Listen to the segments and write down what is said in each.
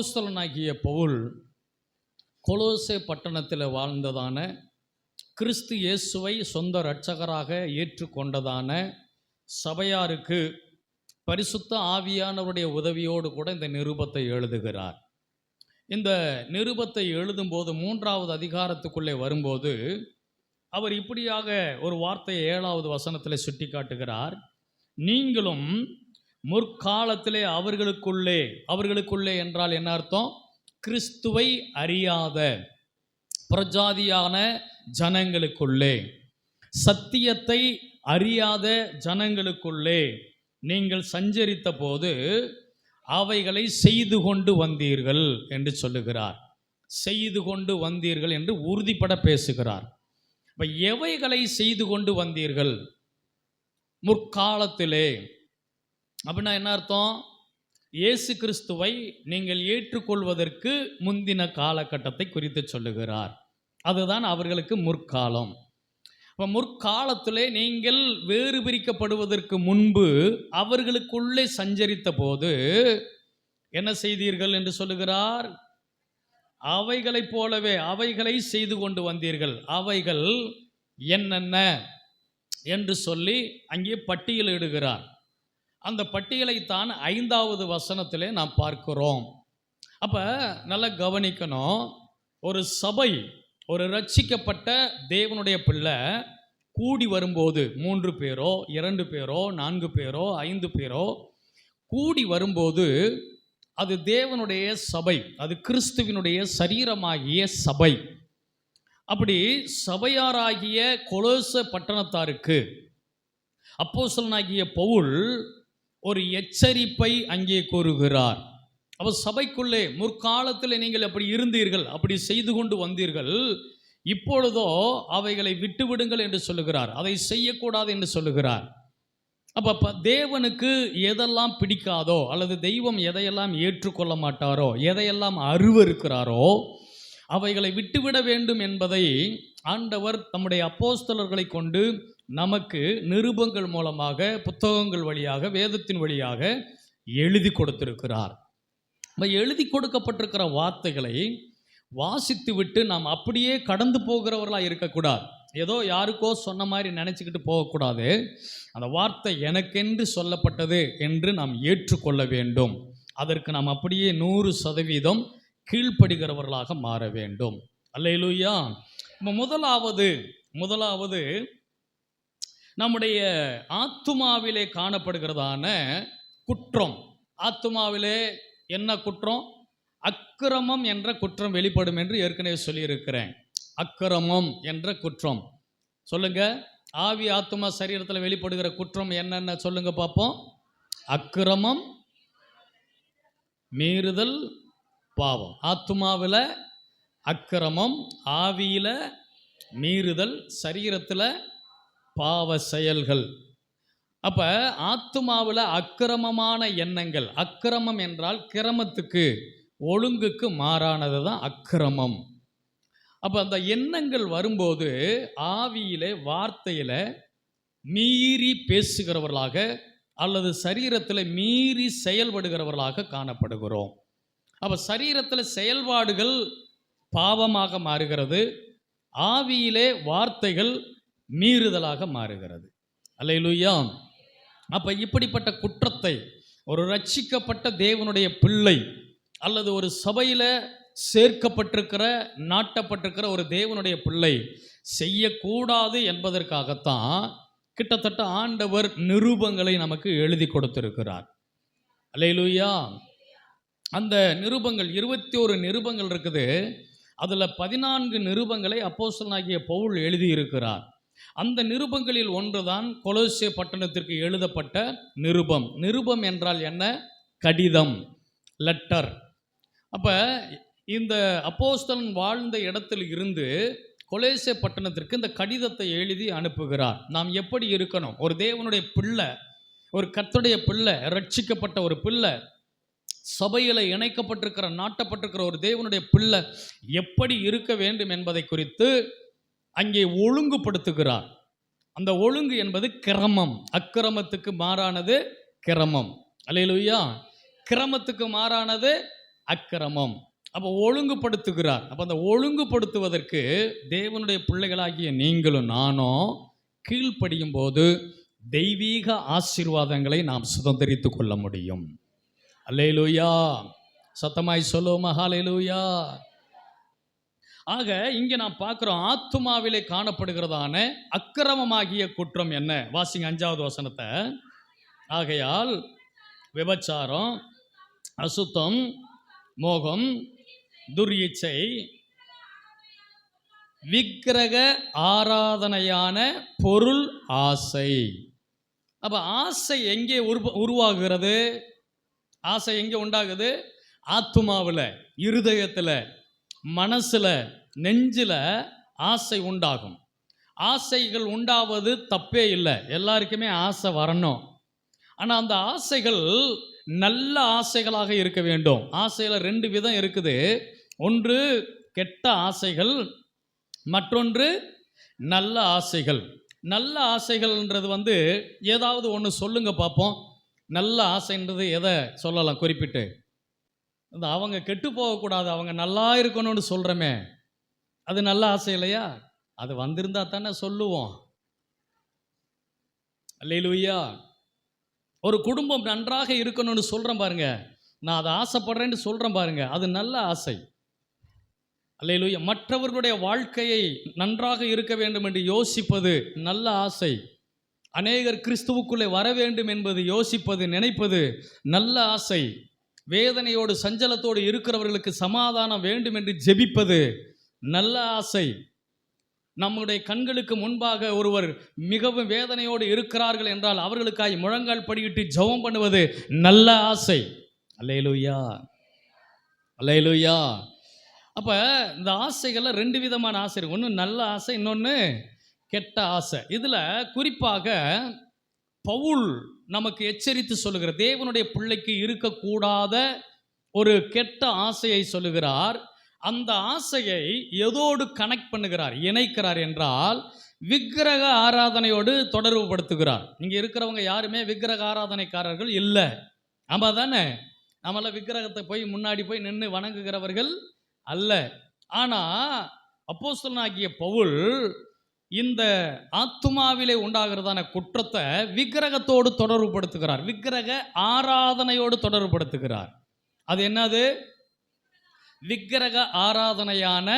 அப்போஸ்தலனாகிய பவுல் கொலோசே பட்டணத்தில் வாழ்ந்ததான கிறிஸ்து இயேசுவை சொந்த இரட்சகராக ஏற்றுக்கொண்டதான சபையாருக்கு பரிசுத்த ஆவியானவருடைய உதவியோடு கூட இந்த நிருபத்தை எழுதுகிறார். இந்த நிருபத்தை எழுதும்போது மூன்றாவது அதிகாரத்துக்குள்ளே வரும்போது அவர் இப்படியாக ஒரு வார்த்தையை ஏழாவது வசனத்தில் சுட்டி காட்டுகிறார் நீங்களும் முற்காலத்திலே அவர்களுக்குள்ளே அவர்களுக்குள்ளே என்றால் என்ன அர்த்தம்? கிறிஸ்துவை அறியாத பிரஜாதியான ஜனங்களுக்குள்ளே. சத்தியத்தை அறியாத ஜனங்களுக்குள்ளே நீங்கள் சஞ்சரித்த போது அவைகளை செய்து கொண்டு வந்தீர்கள் என்று சொல்லுகிறார். செய்து கொண்டு வந்தீர்கள் என்று உறுதிப்பட பேசுகிறார். இப்போ எவைகளை செய்து கொண்டு வந்தீர்கள்? முற்காலத்திலே அப்படின்னா என்ன அர்த்தம்? இயேசு கிறிஸ்துவை நீங்கள் ஏற்றுக்கொள்வதற்கு முந்தின காலகட்டத்தை குறித்து சொல்லுகிறார். அதுதான் அவர்களுக்கு முற்காலம். இப்போ முற்காலத்திலே நீங்கள் வேறு பிரிக்கப்படுவதற்கு முன்பு அவர்களுக்குள்ளே சஞ்சரித்த போது என்ன செய்தீர்கள் என்று சொல்லுகிறார்? அவைகளைப் போலவே அவைகளை செய்து கொண்டு வந்தீர்கள். அவைகள் என்னென்ன? என்று சொல்லி அங்கே பட்டியலிடுகிறார். அந்த பட்டியலைத்தான் ஐந்தாவது வசனத்திலே நாம் பார்க்கிறோம். அப்போ நல்லா கவனிக்கணும். ஒரு சபை ஒரு ரட்சிக்கப்பட்ட தேவனுடைய பிள்ளை கூடி வரும்போது மூன்று பேரோ இரண்டு பேரோ நான்கு பேரோ ஐந்து பேரோ கூடி வரும்போது அது தேவனுடைய சபை அது கிறிஸ்துவினுடைய சரீரமாகிய சபை. அப்படி சபையாராகிய கொலோச பட்டணத்தாருக்கு அப்போசலனாகிய பவுல் ஒரு எச்சரிப்பை அங்கே கூறுகிறார். அப்போ சபைக்குள்ளே முற்காலத்தில் நீங்கள் அப்படி இருந்தீர்கள் அப்படி செய்து கொண்டு வந்தீர்கள். இப்பொழுதோ அவைகளை விட்டுவிடுங்கள் என்று சொல்லுகிறார். அதை செய்யக்கூடாது என்று சொல்லுகிறார். அப்போ தேவனுக்கு எதெல்லாம் பிடிக்காதோ அல்லது தெய்வம் எதையெல்லாம் ஏற்றுக்கொள்ள மாட்டாரோ எதையெல்லாம் அருவருக்கிறாரோ அவைகளை விட்டுவிட வேண்டும் என்பதை ஆண்டவர் தம்முடைய அப்போஸ்தலர்களை கொண்டு நமக்கு நிருபங்கள் மூலமாக புத்தகங்கள் வழியாக வேதத்தின் வழியாக எழுதி கொடுத்திருக்கிறார். நம்ம எழுதி கொடுக்கப்பட்டிருக்கிற வார்த்தைகளை வாசித்து விட்டு நாம் அப்படியே கடந்து போகிறவர்களாக இருக்கக்கூடாது. ஏதோ யாருக்கோ சொன்ன மாதிரி நினச்சிக்கிட்டு போகக்கூடாது. அந்த வார்த்தை எனக்கென்று சொல்லப்பட்டது என்று நாம் ஏற்றுக்கொள்ள வேண்டும். அதற்கு நாம் அப்படியே நூறு சதவீதம் கீழ்ப்படுகிறவர்களாக மாற வேண்டும். அல்லேலூயா. இப்போ முதலாவது முதலாவது நம்முடைய ஆத்துமாவிலே காணப்படுகிறதான குற்றம். ஆத்துமாவிலே என்ன குற்றம்? அக்கிரமம் என்ற குற்றம் வெளிப்படும் என்று ஏற்கனவே சொல்லியிருக்கிறேன். அக்கிரமம் என்ற குற்றம். சொல்லுங்க. ஆவி ஆத்துமா சரீரத்தில் வெளிப்படுகிற குற்றம் என்னென்ன சொல்லுங்க பார்ப்போம். அக்கிரமம் மீறுதல் பாவம். ஆத்துமாவில் அக்கிரமம் ஆவியில் மீறுதல் சரீரத்தில் பாவ செயல்கள். அப்போ ஆத்துமாவில் அக்கிரமமான எண்ணங்கள். அக்கிரமம் என்றால் கிரமத்துக்கு ஒழுங்குக்கு மாறானது தான் அக்கிரமம். அப்போ அந்த எண்ணங்கள் வரும்போது ஆவியிலே வார்த்தையில் மீறி பேசுகிறவர்களாக அல்லது சரீரத்தில் மீறி செயல்படுகிறவர்களாக காணப்படுகிறோம். அப்போ சரீரத்தில் செயல்பாடுகள் பாவமாக மாறுகிறது. ஆவியிலே வார்த்தைகள் மீறுதலாக மாறுகிறது. அல்லேலூயா. அப்போ இப்படிப்பட்ட குற்றத்தை ஒரு ரட்சிக்கப்பட்ட தேவனுடைய பிள்ளை அல்லது ஒரு சபையில் சேர்க்கப்பட்டிருக்கிற நாட்டப்பட்டிருக்கிற ஒரு தேவனுடைய பிள்ளை செய்யக்கூடாது என்பதற்காகத்தான் கிட்டத்தட்ட ஆண்டவர் நிரூபங்களை நமக்கு எழுதி கொடுத்திருக்கிறார். அல்லேலூயா. அந்த நிருபங்கள் இருபத்தி ஒரு நிருபங்கள் இருக்குது. அதில் பதினான்கு நிருபங்களை அப்போஸ்தலனாகிய பவுல் எழுதியிருக்கிறார். அந்த நிருபங்களில் ஒன்றுதான் கொலோசிய பட்டணத்திற்கு எழுதப்பட்ட நிருபம். நிருபம் என்றால் என்ன? கடிதம் லெட்டர் அப்போ இந்த அப்போஸ்தலன் வாழ்ந்த இடத்தில் இருந்து கொலேசிய பட்டணத்திற்கு இந்த கடிதத்தை எழுதி அனுப்புகிறார். நாம் எப்படி இருக்கணும்? ஒரு தேவனுடைய பிள்ளை ஒரு கத்துடைய பிள்ளை ரட்சிக்கப்பட்ட ஒரு பிள்ளை சபையில் இணைக்கப்பட்டிருக்கிற நாட்டப்பட்டிருக்கிற ஒரு தேவனுடைய பிள்ளை எப்படி இருக்க வேண்டும் என்பதை குறித்து அங்கே ஒழுங்குபடுத்துகிறார். அந்த ஒழுங்கு என்பது கிரமம். அக்கிரமத்துக்கு மாறானது கிரமம். அல்லையிலுயா கிரமத்துக்கு மாறானது அக்கிரமம். அப்போ ஒழுங்குபடுத்துகிறார். அப்போ அந்த ஒழுங்குபடுத்துவதற்கு தேவனுடைய பிள்ளைகளாகிய நீங்களும் நானும் கீழ்ப்படியும் போது தெய்வீக ஆசீர்வாதங்களை நாம் சுதந்திரித்து கொள்ள முடியும். அல்லையிலுயா சத்தமாய் சொல்லுவோமா ஹalleluya ஆக இங்கே நான் பார்க்குறோம் ஆத்துமாவிலே காணப்படுகிறதான அக்கிரமமாகிய குற்றம் என்ன? வாசிங்க அஞ்சாவது வசனத்தை. ஆகையால் விபச்சாரம் அசுத்தம் மோகம் துர்யிச்சை விக்கிரக ஆராதனையான பொருள் ஆசை. அப்போ ஆசை எங்கே உருவ உருவாகிறது ஆசை எங்கே உண்டாகுது? ஆத்துமாவில் இருதயத்தில் மனசில் நெஞ்சில் ஆசை உண்டாகும். ஆசைகள் உண்டாவது தப்பே இல்லை. எல்லாருக்குமே ஆசை வரணும். ஆனால் அந்த ஆசைகள் நல்ல ஆசைகளாக இருக்க வேண்டும். ஆசையில் ரெண்டு விதம் இருக்குது. ஒன்று கெட்ட ஆசைகள். மற்றொன்று நல்ல ஆசைகள். நல்ல ஆசைகள்ன்றது வந்து ஏதாவது ஒன்று சொல்லுங்க பார்ப்போம் நல்ல ஆசைன்றது எதை சொல்லலாம்? குறிப்பிட்டு. இந்த அவங்க கெட்டு போகக்கூடாது. அவங்க நல்லா இருக்கணும்னு சொல்கிறோமே அது நல்ல ஆசை இல்லையா? அது வந்திருந்தா தானே சொல்லுவோம். அல்லேலூயா. ஒரு குடும்பம் நன்றாக இருக்கணும்னு சொல்கிறேன் பாருங்க. நான் அதை ஆசைப்படுறேன்னு சொல்கிறேன் பாருங்க. அது நல்ல ஆசை. அல்லேலூயா. மற்றவர்களுடைய வாழ்க்கையை நன்றாக இருக்க வேண்டும் என்று யோசிப்பது நல்ல ஆசை. அநேகர் கிறிஸ்துவுக்குள்ளே வர வேண்டும் என்பது யோசிப்பது நினைப்பது நல்ல ஆசை. வேதனையோடு சஞ்சலத்தோடு இருக்கிறவர்களுக்கு சமாதானம் வேண்டும் என்று ஜெபிப்பது நல்ல ஆசை. நம்முடைய கண்களுக்கு முன்பாக ஒருவர் மிகவும் வேதனையோடு இருக்கிறார்கள் என்றால் அவர்களுக்காய் முழங்கால் படியிட்டு ஜெபம் பண்ணுவது நல்ல ஆசை. அல்லையலுயா அல்லையலுயா அப்போ இந்த ஆசைகளில் ரெண்டு விதமான ஆசை இருக்கு. ஒன்று நல்ல ஆசை இன்னொன்று கெட்ட ஆசை. இதில் குறிப்பாக பவுல் நமக்கு எச்சரித்து சொல்லுகிற தேவனுடைய பிள்ளைக்கு இருக்கக்கூடாத ஒரு கெட்ட ஆசையை சொல்லுகிறார். அந்த ஆசையை எதோடு கனெக்ட் பண்ணுகிறார் இணைக்கிறார் என்றால் விக்கிரக ஆராதனையோடு தொடர்பு படுத்துகிறார். இங்கே இருக்கிறவங்க யாருமே விக்கிரக ஆராதனைக்காரர்கள் இல்லை. ஆமாம் தானே நம்மளாம் விக்கிரகத்தை போய் முன்னாடி போய் நின்று வணங்குகிறவர்கள் அல்ல. ஆனால் அப்போஸ்தலனாகிய பவுல் இந்த ஆத்துமாவிலே உண்டாகிறதான குற்றத்தை விக்கிரகத்தோடு தொடர்புபடுத்துகிறார் விக்கிரக ஆராதனையோடு தொடர்புபடுத்துகிறார் அது என்னது? விக்கிரக ஆராதனையான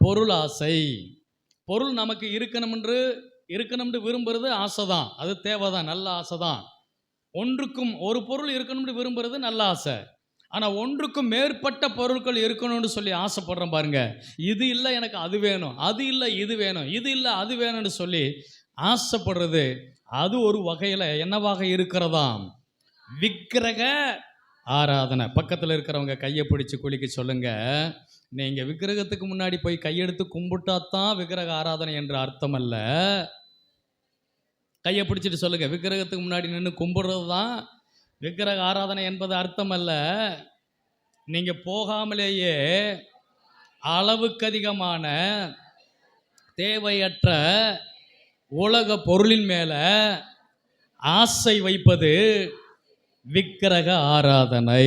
பொருள் ஆசை பொருள் நமக்கு இருக்கணும்ன்று இருக்கணும்னு விரும்புறது ஆசைதான். அது தேவை தான் நல்ல ஆசை தான் ஒன்றுக்கும் ஒரு பொருள் இருக்கணும்னு விரும்புறது நல்ல ஆசை. ஆனால் ஒன்றுக்கும் மேற்பட்ட பொருட்கள் இருக்கணும்னு சொல்லி ஆசைப்படுறோம் பாருங்க. இது இல்லை எனக்கு அது வேணும். அது இல்லை இது வேணும். இது இல்லை அது வேணும்னு சொல்லி ஆசைப்படுறது அது ஒரு வகையில் என்னவாக இருக்கிறதாம்? விக்கிரக ஆராதனை. பக்கத்தில் இருக்கிறவங்க கையை பிடிச்சி குளிக்க சொல்லுங்க. நீங்கள் விக்கிரகத்துக்கு முன்னாடி போய் கையெடுத்து கும்பிட்டாதான் விக்கிரக ஆராதனை என்ற அர்த்தம் அல்ல. கையை பிடிச்சிட்டு சொல்லுங்க. விக்கிரகத்துக்கு முன்னாடி நின்று கும்பிடுறது தான் விக்கிரக ஆராதனை என்பது அர்த்தம் அல்ல. நீங்கள் போகாமலேயே அளவுக்கு அதிகமான தேவையற்ற உலக பொருளின் மேலே ஆசை வைப்பது விக்கிரக ஆராதனை.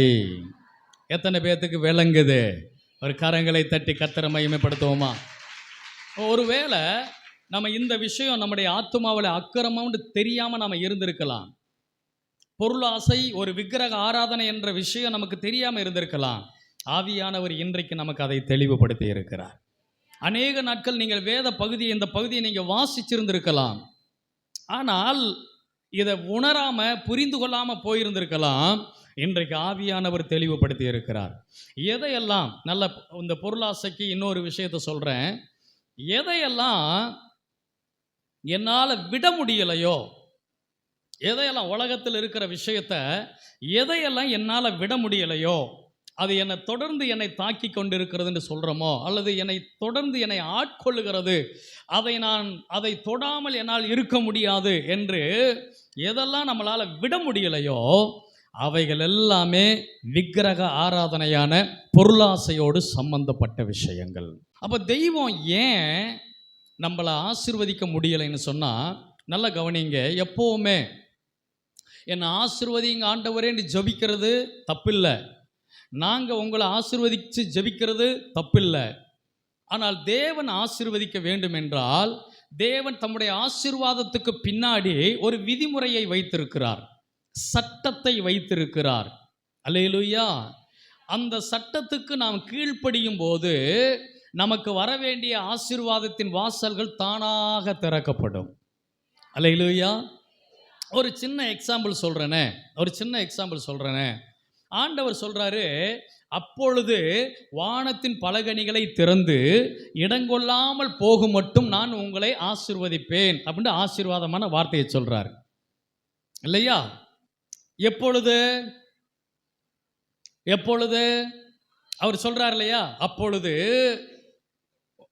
எத்தனை பேர்த்துக்கு விளங்குது? ஒரு கரங்களை தட்டி கத்தரை மையமைப்படுத்துவோமா ஒருவேளை நம்ம இந்த விஷயம் நம்முடைய ஆத்துமாவில் அக்கிரமம்னு தெரியாமல் நம்ம இருந்திருக்கலாம். பொருளாசை ஒரு விக்கிரக ஆராதனை என்ற விஷயம் நமக்கு தெரியாமல் இருந்திருக்கலாம். ஆவியானவர் இன்றைக்கு நமக்கு அதை தெளிவுபடுத்தி இருக்கிறார். அநேக நாட்கள் நீங்கள் வேத பகுதியை இந்த பகுதியை நீங்கள் வாசிச்சிருந்திருக்கலாம். ஆனால் இதை உணராம புரிந்து கொள்ளாம போயிருந்திருக்கலாம். இன்றைக்கு ஆவியானவர் தெளிவுபடுத்தி இருக்கிறார். எதையெல்லாம் நல்ல இந்த பொருளாசைக்கு இன்னொரு விஷயத்தை சொல்றேன். எதையெல்லாம் என்னால் விட முடியலையோ எதையெல்லாம் உலகத்தில் இருக்கிற விஷயத்த எதையெல்லாம் என்னால் விட முடியலையோ அது என்னை தொடர்ந்து என்னை தாக்கி கொண்டிருக்கிறதுன்னு சொல்கிறோமோ அல்லது என்னை தொடர்ந்து என்னை ஆட்கொள்ளுகிறது அதை நான் அதை தொடாமல் என்னால் இருக்க முடியாது என்று எதெல்லாம் நம்மளால் விட முடியலையோ அவைகள் எல்லாமே விக்கிரக ஆராதனையான பொருளாசையோடு சம்பந்தப்பட்ட விஷயங்கள். அப்போ தெய்வம் ஏன் நம்மளை ஆசிர்வதிக்க முடியலைன்னு சொன்னால் நல்லா கவனிங்க எப்போவுமே என்னை ஆசிர்வதிங்க ஆண்டவரேன்னு ஜபிக்கிறது தப்பில்லை. நாங்கள் உங்களை ஆசிர்வதித்து ஜெபிக்கிறது தப்பில்லை. ஆனால் தேவன் ஆசிர்வதிக்க வேண்டும் என்றால் தேவன் தம்முடைய ஆசீர்வாதத்துக்கு பின்னாடி ஒரு விதிமுறையை வைத்திருக்கிறார். சட்டத்தை வைத்திருக்கிறார். அல்லேலூயா. அந்த சட்டத்துக்கு நாம் கீழ்ப்படியும் போது நமக்கு வர வேண்டிய ஆசிர்வாதத்தின் வாசல்கள் தானாக திறக்கப்படும். அல்லேலூயா. ஒரு சின்ன எக்ஸாம்பிள் சொல்கிறேனே ஒரு சின்ன எக்ஸாம்பிள் சொல்கிறேனே ஆண்டவர் சொல்கிறாரு அப்பொழுது வானத்தின் பலகணிகளை திறந்து இடங்கொள்ளாமல் போகும் மட்டும் நான் உங்களை ஆசிர்வதிப்பேன். அப்படின்னு ஆசீர்வாதமான வார்த்தையை சொல்றார். இல்லையா? எப்பொழுது? எப்பொழுது? அவர் சொல்றார் இல்லையா? அப்பொழுது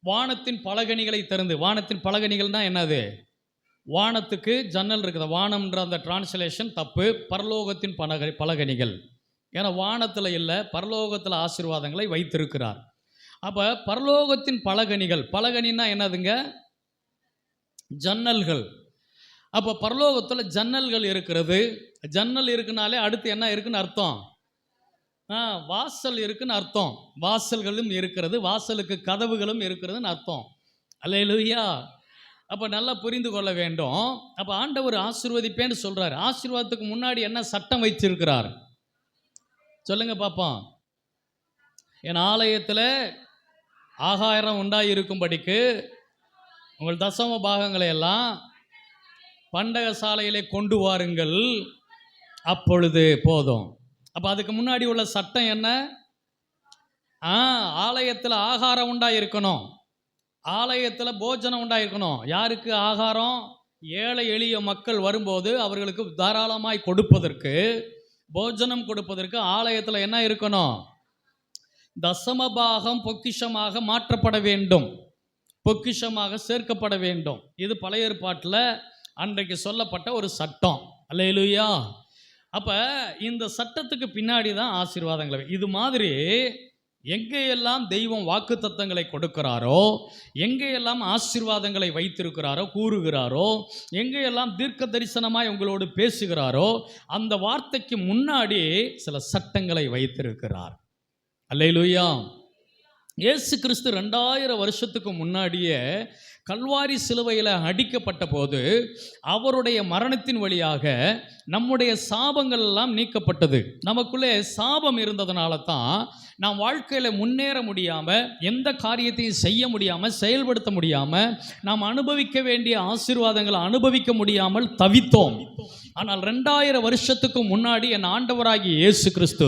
வானத்தின் பலகணிகளை திறந்து. வானத்தின் பலகணிகள்னா என்னது? வானத்துக்கு ஜன்னல் இருக்குது? வானம்ன்ற அந்த டிரான்ஸ்லேஷன் தப்பு. பரலோகத்தின் பலக பலகணிகள் ஏன்னா வானத்தில் இல்லை பரலோகத்தில் ஆசீர்வாதங்களை வைத்திருக்கிறார். அப்போ பரலோகத்தின் பலகனிகள் பலகனின்னா என்னதுங்க? ஜன்னல்கள். அப்போ பரலோகத்தில் ஜன்னல்கள் இருக்கிறது. ஜன்னல் இருக்குனாலே அடுத்து என்ன இருக்குன்னு அர்த்தம்? ஆ வாசல் இருக்குன்னு அர்த்தம். வாசல்களும் இருக்கிறது வாசலுக்கு கதவுகளும் இருக்கிறதுன்னு அர்த்தம். அல்லேலூயா! அப்போ நல்லா புரிந்து கொள்ள வேண்டும். அப்போ ஆண்டவர் ஆசீர்வதிப்பேன்னு சொல்கிறார் ஆசீர்வாதத்துக்கு முன்னாடி என்ன சட்டம் வைச்சிருக்கிறார் சொல்லுங்க பாப்போம். என் ஆலயத்தில் ஆகாரம் உண்டாயிருக்கும்படிக்கு உங்கள் தசம பாகங்களை எல்லாம் பண்டக சாலையிலே கொண்டு வாருங்கள். அப்பொழுது போதும். அப்போ அதுக்கு முன்னாடி உள்ள சட்டம் என்ன? ஆ ஆலயத்தில் ஆகாரம் உண்டாயிருக்கணும். ஆலயத்தில் போஜனம் உண்டாயிருக்கணும். யாருக்கு ஆகாரம்? ஏழை எளிய மக்கள் வரும்போது அவர்களுக்கு தாராளமாய் கொடுப்பதற்கு போஜனம் கொடுப்பதற்கு ஆலயத்தில் என்ன இருக்கணும்? தசமபாகம் பொக்கிஷமாக மாற்றப்பட வேண்டும். பொக்கிஷமாக சேர்க்கப்பட வேண்டும். இது பழைய ஏற்பாட்டில் அன்றைக்கு சொல்லப்பட்ட ஒரு சட்டம். அல்லையிலுயா அப்போ இந்த சட்டத்துக்கு பின்னாடி தான் ஆசீர்வாதங்கள். இது மாதிரி எங்கேயெல்லாம் தெய்வம் வாக்குத்தத்தங்களை கொடுக்கிறாரோ எங்கேயெல்லாம் ஆசீர்வாதங்களை வைத்திருக்கிறாரோ கூறுகிறாரோ எங்கேயெல்லாம் தீர்க்க தரிசனமாய் உங்களோடு பேசுகிறாரோ அந்த வார்த்தைக்கு முன்னாடி சில சட்டங்களை வைத்திருக்கிறார். அல்லையிலுயா இயேசு கிறிஸ்து ரெண்டாயிரம் வருஷத்துக்கு முன்னாடியே கல்வாரி சிலுவையில் அடிக்கப்பட்ட போது அவருடைய மரணத்தின் வழியாக நம்முடைய சாபங்கள் எல்லாம் நீக்கப்பட்டது. நமக்குள்ளே சாபம் இருந்ததுனால தான் நாம் வாழ்க்கையில் முன்னேற முடியாமல் எந்த காரியத்தையும் செய்ய முடியாமல் செயல்படுத்த முடியாமல் நாம் அனுபவிக்க வேண்டிய ஆசீர்வாதங்களை அனுபவிக்க முடியாமல் தவித்தோம். ஆனால் ரெண்டாயிரம் வருஷத்துக்கு முன்னாடி என் ஆண்டவராகிய இயேசு கிறிஸ்து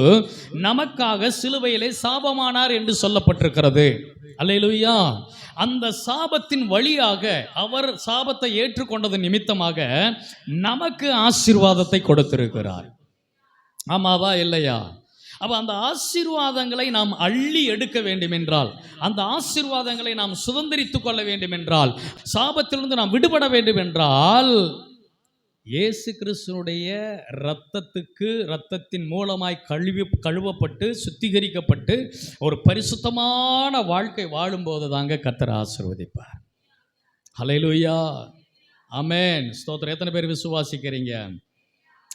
நமக்காக சிலுவையிலே சாபமானார் என்று சொல்லப்பட்டிருக்கிறது. அல்லையிலுயா அந்த சாபத்தின் வழியாக அவர் சாபத்தை ஏற்றுக்கொண்டது நிமித்தமாக நமக்கு ஆசீர்வாதத்தை கொடுத்திருக்கிறார். ஆமாவா இல்லையா? அப்போ அந்த ஆசீர்வாதங்களை நாம் அள்ளி எடுக்க வேண்டும் என்றால் அந்த ஆசீர்வாதங்களை நாம் சுதந்திரித்துக் கொள்ள வேண்டும் என்றால் சாபத்திலிருந்து நாம் விடுபட வேண்டும் என்றால் இயேசு கிறிஸ்துனுடைய இரத்தத்துக்கு இரத்தத்தின் மூலமாய் கழுவி கழுவப்பட்டு சுத்திகரிக்கப்பட்டு ஒரு பரிசுத்தமான வாழ்க்கை வாழும்போது தாங்க கத்தர் ஆசீர்வதிப்பார். ஹalleluya அமேன் ஸ்தோத்திரம். எத்தனை பேர் விசுவாசிக்கிறீங்க?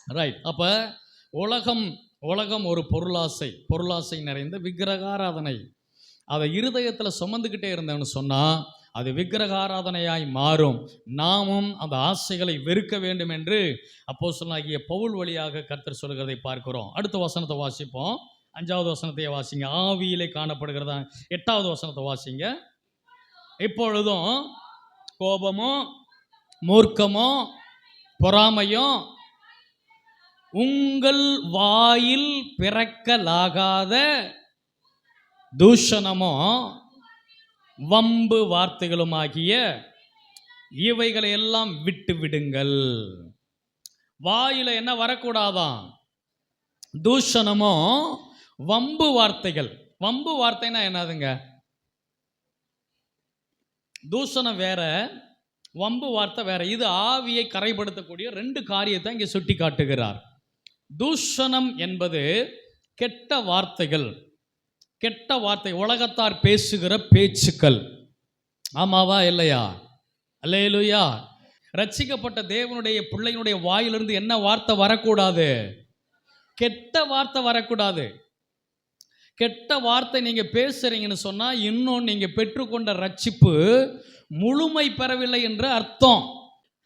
ரைட் அப்போ உலகம் உலகம் ஒரு பொருளாசை பொருளாசை நிறைந்த விக்கிரகாராதனை. அதை இருதயத்தில் சுமந்துக்கிட்டே இருந்தேன்னு சொன்னால் அது விக்கிரகாராதனையாய் மாறும். நாமும் அந்த ஆசைகளை வெறுக்க வேண்டும் என்று அப்போ சொன்னாகிய பவுல் வழியாக கர்த்தர் சொல்கிறதை பார்க்கிறோம். அடுத்த வசனத்தை வாசிப்போம். அஞ்சாவது வசனத்தை வாசிங்க. ஆவியிலே காணப்படுகிறதா? எட்டாவது வசனத்தை வாசிங்க. இப்பொழுதும் கோபமும் மூர்க்கமும் பொறாமையும் உங்கள் வாயில் பிறக்கலாகாத தூஷணமும் வம்பு வார்த்தைகளுமாகிய இவைகளை எல்லாம் விட்டு விடுங்கள். வாயில் என்ன வரக்கூடாதாம் தூஷணமும் வம்பு வார்த்தைகள். வம்பு வார்த்தைனா என்னதுங்க? தூஷணம் வேற வம்பு வார்த்தை வேற. இது ஆவியை கரைப்படுத்தக்கூடிய ரெண்டு காரியத்தை இங்கே சுட்டி காட்டுகிறார் தூஷணம் என்பது கெட்ட வார்த்தைகள். கெட்ட வார்த்தை உலகத்தார் பேசுகிற பேச்சுக்கள். ஆமாவா இல்லையா? அல்லேலூயா. ரட்சிக்கப்பட்ட தேவனுடைய பிள்ளையினுடைய வாயிலிருந்து என்ன வார்த்தை வரக்கூடாது? கெட்ட வார்த்தை வரக்கூடாது. கெட்ட வார்த்தை நீங்கள் பேசுறீங்கன்னு சொன்னால் இன்னும் நீங்கள் பெற்றுக்கொண்ட ரட்சிப்பு முழுமை பெறவில்லை என்று அர்த்தம்.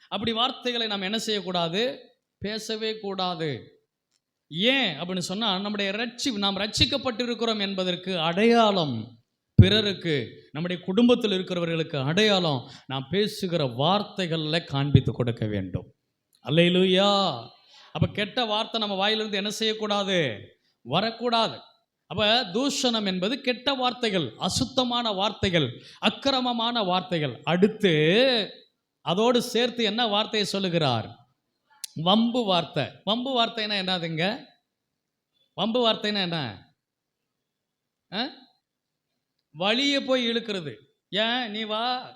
அப்படி வார்த்தைகளை நாம் என்ன செய்யக்கூடாது? பேசவே கூடாது. ஏன் அப்படின்னு சொன்னால் நம்முடைய ரட்சி நாம் ரட்சிக்கப்பட்டிருக்கிறோம் என்பதற்கு அடையாளம் பிறருக்கு நம்முடைய குடும்பத்தில் இருக்கிறவர்களுக்கு அடையாளம் நாம் பேசுகிற வார்த்தைகளில் காண்பித்து கொடுக்க வேண்டும். அல்லையிலுயா அப்போ கெட்ட வார்த்தை நம்ம வாயிலிருந்து என்ன செய்யக்கூடாது? வரக்கூடாது. அப்போ தூஷணம் என்பது கெட்ட வார்த்தைகள் அசுத்தமான வார்த்தைகள் அக்கிரமமான வார்த்தைகள். அடுத்து அதோடு சேர்த்து என்ன வார்த்தையை சொல்லுகிறார்? வம்பு வார்த்தை. வம்பு வார்த்தைனா என்னதுங்க? வம்பு வார்த்தைனா என்ன? ஆ? வழியே போய் இழுக்கிறது. ஏன்? நீ வா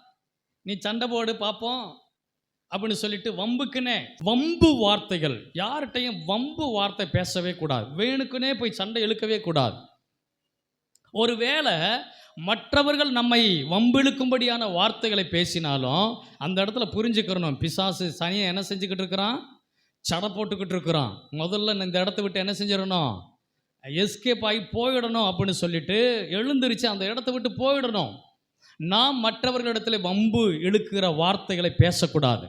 நீ சண்டை போடு பார்ப்போம் அப்படின்னு சொல்லிட்டு வம்புக்குனே வம்பு வார்த்தைகள். யார்கிட்டையும் வம்பு வார்த்தை பேசவே கூடாது. வேணுக்குனே போய் சண்டை இழுக்கவே கூடாது. ஒருவேளை மற்றவர்கள் நம்மை வம்பிழுக்கும்படியான வார்த்தைகளை பேசினாலும் அந்த இடத்துல புரிஞ்சுக்கிறணும். பிசாசு சனியை என்ன செஞ்சுக்கிட்டு இருக்கிறான்? சடை போட்டுக்கிட்டு இருக்கிறோம் முதல்ல இந்த இடத்த விட்டு என்ன செஞ்சிடணும்? எஸ்கேப் ஆகி போயிடணும் அப்படின்னு சொல்லிட்டு எழுந்திருச்சு அந்த இடத்த விட்டு போயிடணும். நாம் மற்றவர்களிடத்தில் வம்பு இழுக்கிற வார்த்தைகளை பேசக்கூடாது.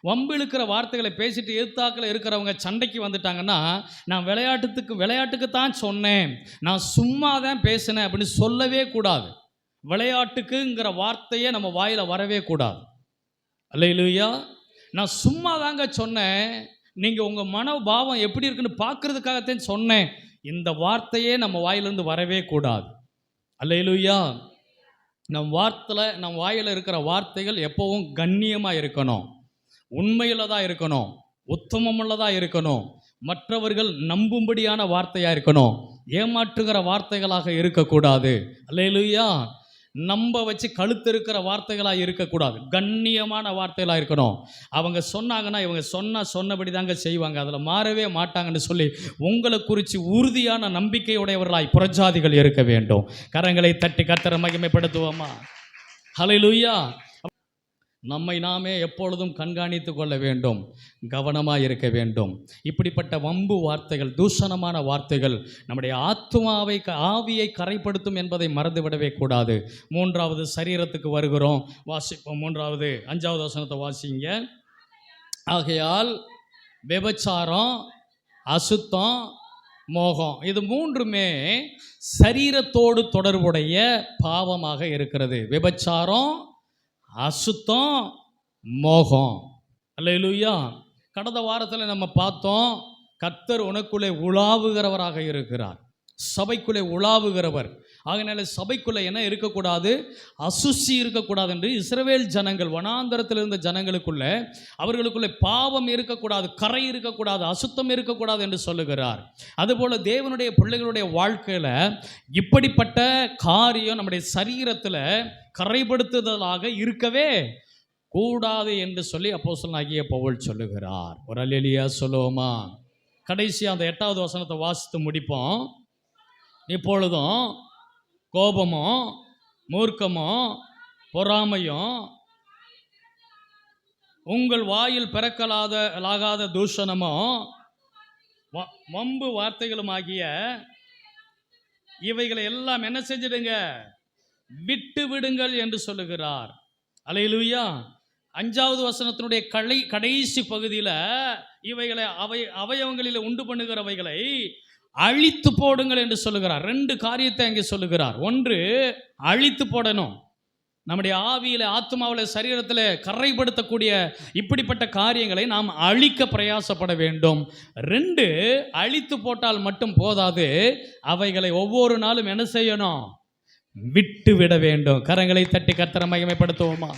வம்பு இழுக்கிற வார்த்தைகளை பேசிட்டு எதிர்த்தாக்கில் இருக்கிறவங்க சண்டைக்கு வந்துட்டாங்கன்னா நான் விளையாட்டுத்துக்கு விளையாட்டுக்கு தான் சொன்னேன். நான் சும்மா தான் பேசினேன் அப்படின்னு சொல்லவே கூடாது. விளையாட்டுக்குங்கிற வார்த்தையே நம்ம வாயில் வரவே கூடாது. அல்லையிலுயா நான் சும்மா தாங்க சொன்னேன். நீங்கள் உங்கள் மனோபாவம் எப்படி இருக்குன்னு பார்க்கறதுக்காகத்தான் சொன்னேன். இந்த வார்த்தையே நம்ம வாயிலிருந்து வரவே கூடாது. அல்லையிலுயா நம் வார்த்தையில் நம் வாயில் இருக்கிற வார்த்தைகள் எப்போவும் கண்ணியமாக இருக்கணும். உண்மையில் தான் இருக்கணும். உத்தமமுள்ளதாக இருக்கணும். மற்றவர்கள் நம்பும்படியான வார்த்தையாக இருக்கணும். ஏமாற்றுகிற வார்த்தைகளாக இருக்கக்கூடாது. அல்லையிலுயா நம்ப வச்சு கழுத்து இருக்கிற வார்த்தைகளாக இருக்கக்கூடாது. கண்ணியமான வார்த்தைகளாக இருக்கணும். அவங்க சொன்னாங்கன்னா இவங்க சொன்னால் சொன்னபடி தாங்க செய்வாங்க. அதில் மாறவே மாட்டாங்கன்னு சொல்லி உங்களை குறித்து உறுதியான நம்பிக்கையுடையவர்களாய் புறஜாதிகள் இருக்க வேண்டும். கரங்களை தட்டி கத்தர மகிமைப்படுத்துவோமா? ஹலை லூயா நம்மை நாமே எப்பொழுதும் கண்காணித்து கொள்ள வேண்டும் கவனமாக இருக்க வேண்டும். இப்படிப்பட்ட வம்பு வார்த்தைகள் தூஷணமான வார்த்தைகள் நம்முடைய ஆத்மாவை க- ஆவியை கரைப்படுத்தும் என்பதை மறந்துவிடவே கூடாது. மூன்றாவது சரீரத்துக்கு வருகிறோம். வாசிப்போம். மூன்றாவது அஞ்சாவது வசனத்தை வாசிங்க. ஆகையால் விபச்சாரம் அசுத்தம் மோகம் இது மூன்றுமே சரீரத்தோடு தொடர்புடைய பாவமாக இருக்கிறது. விபச்சாரம் அசுத்தம் மோகம். அல்லேலூயா. கடந்த வாரத்தில் நம்ம பார்த்தோம் கத்தர் உனக்குள்ளே உலாவுகிறவராக இருக்கிறார். சபைக்குள்ளே உலாவுகிறவர். ஆகினால சபைக்குள்ளே என்ன இருக்கக்கூடாது? அசுசி இருக்கக்கூடாது என்று இஸ்ரவேல் ஜனங்கள் வனாந்தரத்தில் இருந்த ஜனங்களுக்குள்ளே அவர்களுக்குள்ளே பாவம் இருக்கக்கூடாது கரை இருக்கக்கூடாது அசுத்தம் இருக்கக்கூடாது என்று சொல்லுகிறார். அதுபோல் தேவனுடைய பிள்ளைகளுடைய வாழ்க்கையில் இப்படிப்பட்ட காரியம் நம்முடைய சரீரத்தில் கரைப்படுத்துதலாக இருக்கவே கூடாது என்று சொல்லி அப்போஸ்தலனாகிய பவுல் சொல்லுகிறார். ஒரு அலியா சொல்லுவோமா கடைசி அந்த எட்டாவது வசனத்தை வாசித்து முடிப்போம். இப்பொழுதும் கோபமும் மூர்க்கமும் பொறாமையும் உங்கள் வாயில் பிறக்கலாத லாகாத தூஷணமும் வம்பு வம்பு வார்த்தைகளுமாகிய இவைகளை எல்லாம் என்ன செஞ்சிடுங்க? விட்டு விடுங்கள் என்று சொல்லுகிறார். அலையிலுயா. அஞ்சாவது வசனத்தினுடைய கலை கடைசி பகுதியில் இவைகளை அவை அவயவங்களில் உண்டு பண்ணுகிறவைகளை அழித்து போடுங்கள் என்று சொல்லுகிறார். ரெண்டு காரியத்தை அங்கே சொல்லுகிறார். ஒன்று அழித்து போடணும். நம்முடைய ஆவியில் ஆத்மாவில் சரீரத்தில் கரைப்படுத்தக்கூடிய இப்படிப்பட்ட காரியங்களை நாம் அழிக்க பிரயாசப்பட வேண்டும். ரெண்டு அழித்து போட்டால் மட்டும் போதாது. அவைகளை ஒவ்வொரு நாளும் என்ன செய்யணும்? விட்டு விட வேண்டும். கரங்களை தட்டி கத்தரை மகிமைப்படுத்துவோமா?